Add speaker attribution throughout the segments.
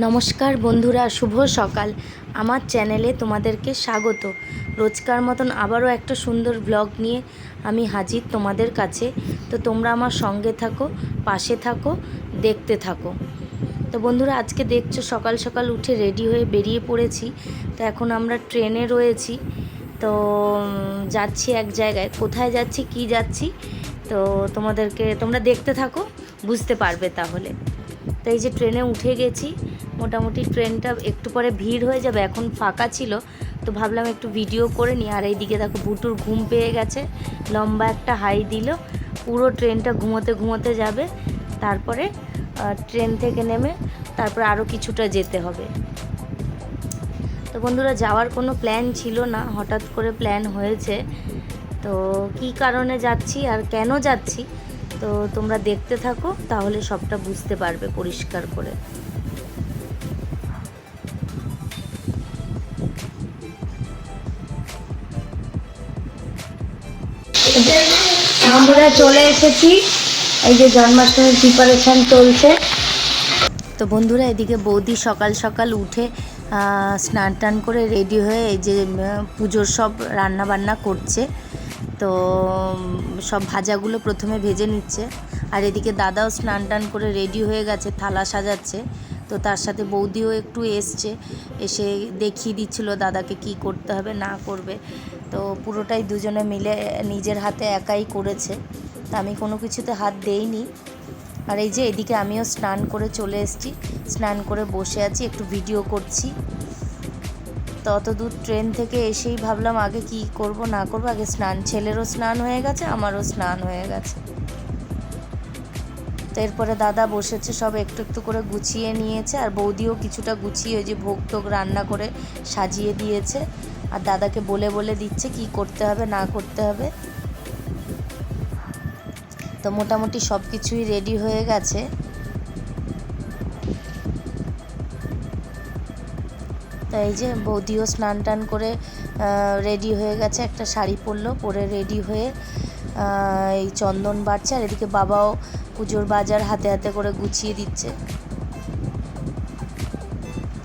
Speaker 1: নমস্কার বন্ধুরা, শুভ সকাল। আমার চ্যানেলে তোমাদেরকে স্বাগত। রোজকার মতন আবারও একটা সুন্দর ব্লগ নিয়ে আমি হাজির তোমাদের কাছে। তো তোমরা আমার সঙ্গে থাকো, পাশে থাকো, দেখতে থাকো। তো বন্ধুরা, আজকে দেখছ সকাল সকাল উঠে রেডি হয়ে বেরিয়ে পড়েছি। তো এখন আমরা ট্রেনে রয়েছি। তো যাচ্ছি এক জায়গায়। কোথায় যাচ্ছি, কি যাচ্ছি, তো তোমাদেরকে, তোমরা দেখতে থাকো, বুঝতে পারবে তাহলে। তো এই যে ট্রেনে উঠে গেছি, মোটামুটি ট্রেনটা একটু পরে ভিড় হয়ে যাবে, এখন ফাঁকা ছিল, তো ভাবলাম একটু ভিডিও করে নিই। আর এইদিকে দেখো বুটুর ঘুম পেয়ে গেছে, লম্বা একটা হাই দিল, পুরো ট্রেনটা ঘুমোতে ঘুমোতে যাবে, তারপরে ট্রেন থেকে নেমে তারপরে আরও কিছুটা যেতে হবে। তো বন্ধুরা, যাওয়ার কোনো প্ল্যান ছিল না, হঠাৎ করে প্ল্যান হয়েছে, তো কি কারণে যাচ্ছি আর কেন যাচ্ছি তো তোমরা দেখতে থাকো তাহলে সবটা বুঝতে পারবে পরিষ্কার করে। আমরা চলে এসেছি এই যে জন্মাষ্টমীর প্রিপারেশন চলছে। তো বন্ধুরা এদিকে বৌদি সকাল সকাল উঠে আহ, স্নান টান করে রেডি হয়ে এই যে পুজোর সব রান্না বান্না করছে। তো সব ভাজাগুলো প্রথমে ভেজে নিচ্ছে। আর এদিকে দাদাও স্নান টান করে রেডি হয়ে গেছে, থালা সাজাচ্ছে। তো তার সাথে বৌদিও একটু এসছে, এসে দেখিয়ে দিচ্ছিল দাদাকে কি করতে হবে, না করবে। তো পুরোটাই দুজনে মিলে নিজের হাতে একাই করেছে। তা আমি কোনো কিছুতে হাত দেইনি। আর এই যে এদিকে আমিও স্নান করে চলে এসেছি, স্নান করে বসে আছি, একটু ভিডিও করছি। তো অত দূর ট্রেন থেকে এসেই ভাবলাম আগে কি করব, না করব। আগে স্নান, ছেলেরও স্নান হয়ে গেছে, আমারও স্নান হয়ে গেছে। তো এরপরে দাদা বসেছে, সব একটু একটু করে গুছিয়ে নিয়েছে, আর বৌদিও কিছুটা গুছিয়ে ওই যে ভোগ টোগ রান্না করে সাজিয়ে দিয়েছে। আর দাদাকে বলে বলে দিচ্ছে কি করতে হবে, না করতে হবে। তো মোটামুটি সব কিছুই রেডি হয়ে গেছে। এই যে বৌদিও স্নান টান করে রেডি হয়ে গেছে, একটা শাড়ি পরলো, পরে রেডি হয়ে এই চন্দন বাড়ছে, আর এদিকে বাবাও পুজোর বাজার হাতে হাতে করে গুছিয়ে দিচ্ছে।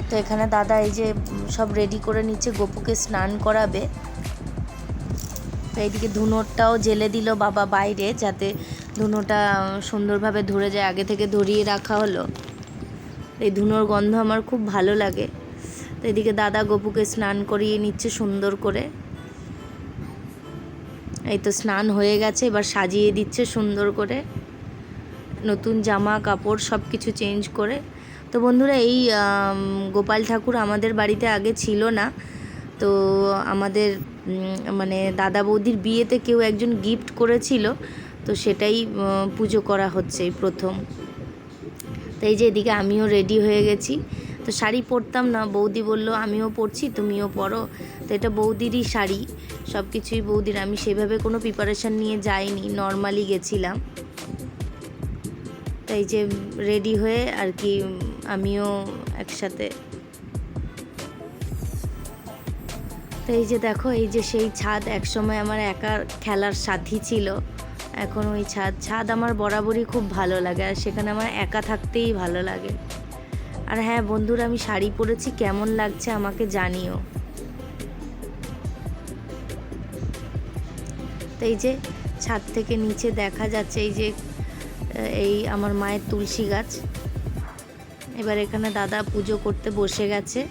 Speaker 1: তো এখানে দাদা এই যে সব রেডি করে নিচ্ছে, গোপুকে স্নান করাবে। তো এইদিকে ধুনোরটাও জেলে দিল বাবা বাইরে, যাতে ধুনোটা সুন্দরভাবে ধরে যায়, আগে থেকে ধরিয়ে রাখা হলো। এই ধুনোর গন্ধ আমার খুব ভালো লাগে। তো এদিকে দাদা গপুকে স্নান করিয়ে নিচ্ছে সুন্দর করে। এই তো স্নান হয়ে গেছে, এবার সাজিয়ে দিচ্ছে সুন্দর করে। নতুন জামা, কাপড় সব কিছু চেঞ্জ করে। তো বন্ধুরা, এই গোপাল ঠাকুর আমাদের বাড়িতে আগে ছিল না। তো আমাদের মানে দাদা বৌদির বিয়েতে কেউ একজন গিফট করেছিল। তো সেটাই পুজো করা হচ্ছে প্রথম। তো এই যে এদিকে আমিও রেডি হয়ে গেছি। তো শাড়ি পরতাম না। বৌদি বলল, আমিও পরছি, তুমিও পরো। তো এটা বৌদিরই শাড়ি সব কিছুই বৌদির। আমি সেভাবে কোনো প্রিপারেশান নিয়ে যাইনি নর্মালি গেছিলাম। তো এই যে রেডি হয়ে আর কি আমিও একসাথে। তো এই যে দেখো, এই যে সেই ছাদ, একসময় আমার একা খেলার সাথী ছিল। এখন ওই ছাদ ছাদ আমার বরাবরই খুব ভালো লাগে আর সেখানে আমার একা থাকতেই ভালো লাগে। আর হ্যাঁ বন্ধুরা, আমি শাড়ি পরেছি। কেমন লাগছে আমাকে জানিও। তো এই যে ছাদ থেকে নিচে দেখা যাচ্ছে, এই যে এই আমার মায়ের তুলসী গাছ। এবার এখানে দাদা পুজো করতে বসে গেছে।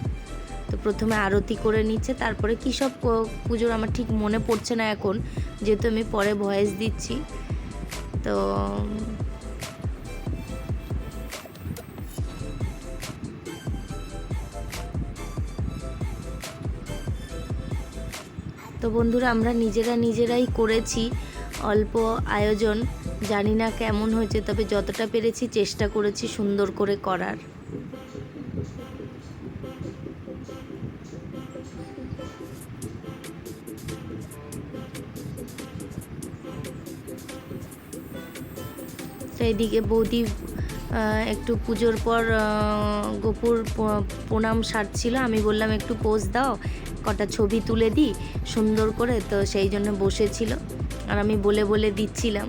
Speaker 1: তো প্রথমে আরতি করে নিচ্ছে, তারপরে কী সব পুজোর আমার ঠিক মনে পড়ছে না এখন। যেহেতু আমি পরে ভয়েস দিচ্ছি। তো তো বন্ধুরা, আমরা নিজেরা নিজেরাই করেছি অল্প আয়োজন। জানি না কেমন হয়েছে, তবে যতটা পেরেছি চেষ্টা করেছি সুন্দর করে করার। তো এদিকে বৌদি একটু পুজোর পর গোপুর প্রণাম সারছিল। আমি বললাম, একটু পোজ দাও, কটা ছবি তুলে দিই, সুন্দর করে। তো সেই জন্য বসেছিল। আর আমি বলে বলে দিচ্ছিলাম।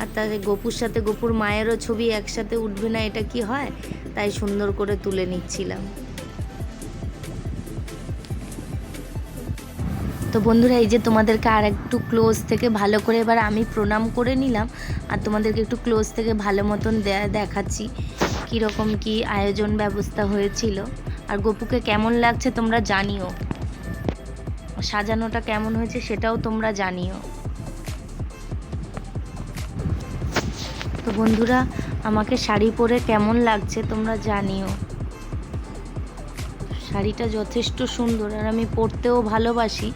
Speaker 1: আর তা গোপুর সাথে গোপুর মায়েরও ছবি একসাথে উঠবে না, এটা কি হয়? তাই সুন্দর করে তুলে নিচ্ছিলাম। তো বন্ধুরা, এই যে তোমাদেরকে আর একটু ক্লোজ থেকে ভালো করে এবার আমি প্রণাম করে নিলাম আর তোমাদেরকে একটু ক্লোজ থেকে ভালো মতন দেখাচ্ছি কীরকম কি আয়োজন ব্যবস্থা হয়েছিল। আর গপুকে কেমন লাগছে তোমরা জানিও। সাজানোটা কেমন হয়েছে সেটাও তোমরা জানিও। তো বন্ধুরা, আমাকে শাড়ি পরে কেমন লাগছে তোমরা জানিও। শাড়িটা যথেষ্ট সুন্দর আর আমি পরতেও ভালোবাসি।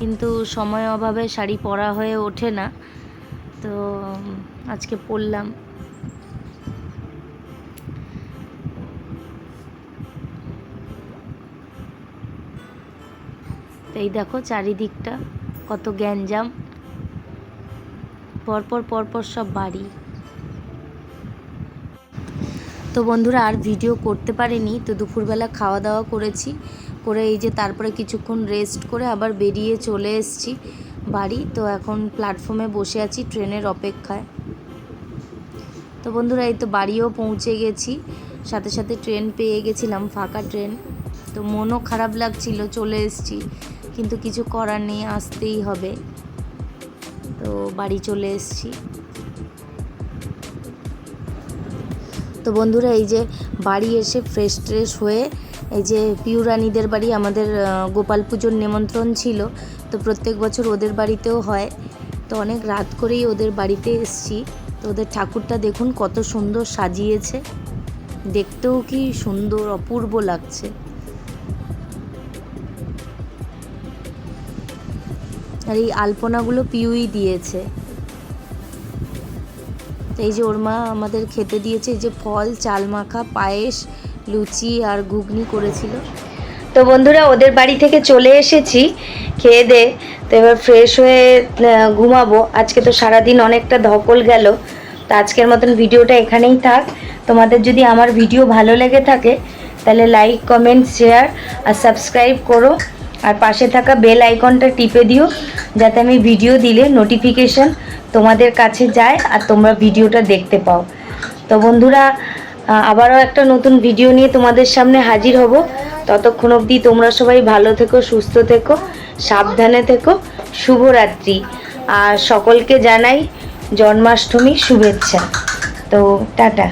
Speaker 1: কিন্তু সময় অভাবে শাড়ি পরা হয়ে ওঠে না। তো আজকে পরলাম। এই দেখো চারিদিকটা, কত গ্যাঞ্জাম। পরপর পরপর সব বাড়ি। তো বন্ধুরা আর ভিডিও করতে পারিনি, তো দুপুরবেলা খাওয়া দাওয়া করেছি। করে এই যে তারপরে কিছুক্ষণ রেস্ট করে আবার বেরিয়ে চলে এসেছি বাড়ি। তো এখন প্ল্যাটফর্মে বসে আছি ট্রেনের অপেক্ষায়। তো বন্ধুরা এই তো বাড়িও পৌঁছে গেছি। সাথে সাথে ট্রেন পেয়ে গেছিলাম, ফাঁকা ট্রেন তো মনও খারাপ লাগছিল, চলে এসেছি। কিন্তু কিছু করার নেই, আসতেই হবে। তো বাড়ি চলে এসেছি। তো বন্ধুরা, এই যে বাড়ি এসে ফ্রেশ ট্রেশ হয়ে এই যে পিউরানিদের বাড়ি, আমাদের গোপাল পুজোর নিমন্ত্রণ ছিল। তো প্রত্যেক বছর ওদের বাড়িতেও হয়। তো অনেক রাত করেই ওদের বাড়িতে এসছি। তো ওদের ঠাকুরটা দেখুন কত সুন্দর সাজিয়েছে। দেখতেও কি সুন্দর, অপূর্ব লাগছে। আর এই আলপনাগুলো পিউই দিয়েছে। এই যে ওর মা আমাদের খেতে দিয়েছে যে ফল, চাল মাখা, পায়েস, লুচি আর ঘুগনি করেছিল। তো বন্ধুরা, ওদের বাড়ি থেকে চলে এসেছি, খেয়ে দে। তো এবার ফ্রেশ হয়ে ঘুমাবো। আজকে তো সারাদিন অনেকটা ধকল গেল। তো আজকের মতন ভিডিওটা এখানেই থাক। তোমাদের যদি আমার ভিডিও ভালো লেগে থাকে, তাহলে লাইক কমেন্ট শেয়ার আর সাবস্ক্রাইব করো। আর পাশে থাকা বেল আইকনটা টিপে দিও, যাতে আমি ভিডিও দিলে নোটিফিকেশন তোমাদের কাছে যায় আর তোমরা ভিডিওটা দেখতে পাও। তো বন্ধুরা আবারও একটা নতুন ভিডিও নিয়ে তোমাদের সামনে হাজির হব। ততক্ষণ অবধি তোমরা সবাই ভালো থেকো, সুস্থ থেকো, সাবধানে থেকো, শুভরাত্রি। আর সকলকে জানাই জন্মাষ্টমী শুভেচ্ছা। তো টাটা।